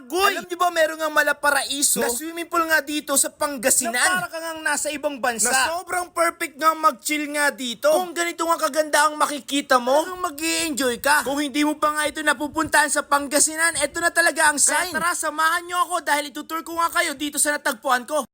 kagoy! Alam niyo ba meron nga malaparaiso na swimming pool nga dito sa Pangasinan? Na para ka nga nasa ibang bansa. Na sobrang perfect nga mag-chill nga dito. Kung ganito nga kaganda ang makikita mo, kung mag enjoy ka. Kung hindi mo pa nga ito napupuntahan sa Pangasinan, ito na talaga ang sign. Kaya tara, samahan niyo ako dahil itutur ko nga kayo dito sa natagpuan ko.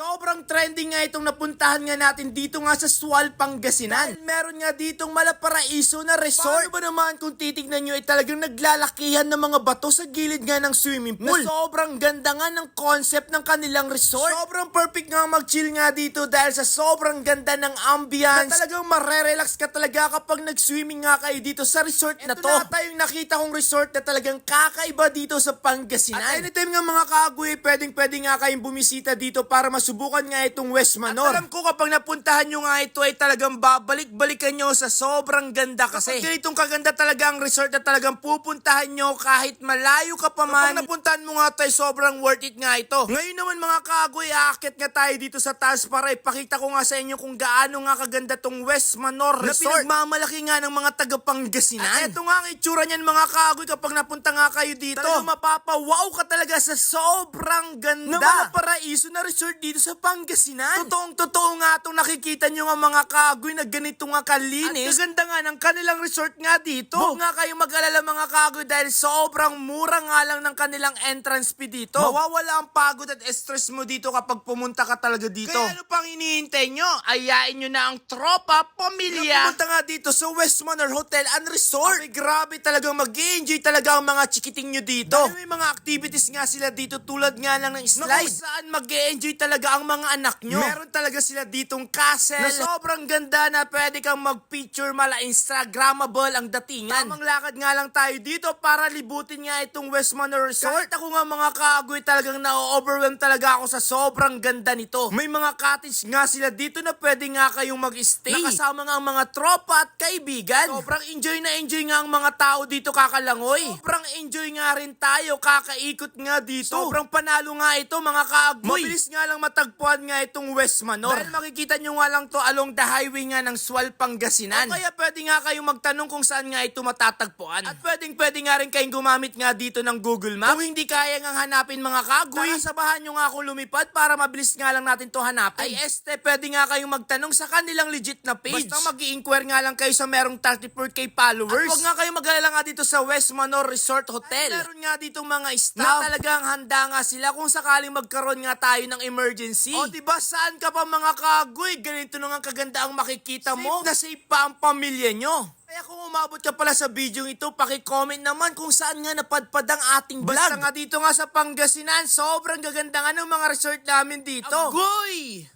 Sobrang trending nga itong napuntahan nga natin dito nga sa Sual, Pangasinan. Dahil meron nga ditong malaparaiso na resort. Paano ba naman kung titignan nyo ay talagang naglalakihan ng mga bato sa gilid nga ng swimming pool. Na sobrang ganda nga ng concept ng kanilang resort. Sobrang perfect nga mag-chill nga dito dahil sa sobrang ganda ng ambience. Na talagang marerelax ka talaga kapag nag-swimming nga kayo dito sa resort na to. Ito na tayong nakita kong resort na talagang kakaiba dito sa Pangasinan. At anytime nga mga kagoy, pwedeng pwede nga kayong bumisita dito para masubukan nga itong West Manor. At alam ko kapag napuntahan nyo nga ito ay talagang babalik-balikan nyo sa sobrang ganda kasi. Kapag ganitong kaganda talaga ang resort na talagang pupuntahan nyo kahit malayo ka pa man. Kapag napuntahan mo nga ito ay sobrang worth it nga ito. Ngayon naman mga kagoy, aakit nga tayo dito sa taas para ipakita ko nga sa inyo kung gaano nga kaganda tong West Manor Resort. Na pinagmamalaki nga ng mga taga Pangasinan. At ito nga ang itsura niyan mga kagoy kapag napunta nga kayo dito. Talagang mapapawaw ka talaga sa sobrang ganda. Na mga paraiso na resort dito sa Pangasinan. Totoong totoo nga itong nakikita nyo nga mga kagoy na ganito nga kalinis. At kaganda nga ng kanilang resort nga dito. Huwag nga kayong mag-alala mga kagoy dahil sobrang mura nga lang ng kanilang entrance fee dito. Mawawala ang pagod at stress mo dito kapag pumunta ka talaga dito. Kaya ano pang hinihintay nyo? Ayain nyo na ang tropa, pamilya. Pumunta nga dito sa West Manor Hotel and Resort. Ay, grabe talagang mag enjoy talaga ang mga chikiting nyo dito. Dahil may mga activities nga sila dito tulad nga lang ng slide. Na kung saan mag enjoy talaga ang mga anak nyo. Meron talaga sila ditong castle. Na sobrang ganda na pwede kang mag-picture mala Instagrammable ang datingan. Tamang lakad nga lang tayo dito para libutin nga itong West Manor Resort. Kahit ako nga mga kaagoy talagang na-overwhelm talaga ako sa sobrang ganda nito. May mga cottage nga sila dito na pwede nga kayong mag-stay. Nakasama nga ang mga tropa at kaibigan. Sobrang enjoy na enjoy nga ang mga tao dito kakalangoy. Sobrang enjoy nga rin tayo kakaikot nga dito. Sobrang panalo nga ito mga kaagoy. Mabilis nga lang matagpuan nga itong West Manor. Dahil makikita nyo nga lang to along the highway nga ng Sual, Pangasinan. O kaya pwede nga kayong magtanong kung saan nga ito matatagpuan. At pwedeng pwede nga rin kayong gumamit nga dito ng Google Maps. Kung hindi kaya nga hanapin mga kagoy, tara sabahan nyo nga ako lumipad para mabilis nga lang natin to hanapin. Ay este, pwede nga kayong magtanong sa kanilang legit na page. Basta mag inquire nga lang kayo sa merong 34k followers. At huwag nga kayong mag-alala nga dito sa West Manor Resort Hotel. Ay, meron nga ditong mga staff na talagang handa nga sila kung sakaling magkaroon nga tayo ng emergency. O diba saan ka pa mga kagoy? Ganito na nga kaganda ang makikita mo. Safe na safe pa ang pamilya nyo. Kaya kung umabot ka pala sa video ito, paki-comment naman kung saan nga napadpad ang ating vlog. Basta nga dito nga sa Pangasinan, sobrang gaganda nga ng mga resort namin dito. Agoy!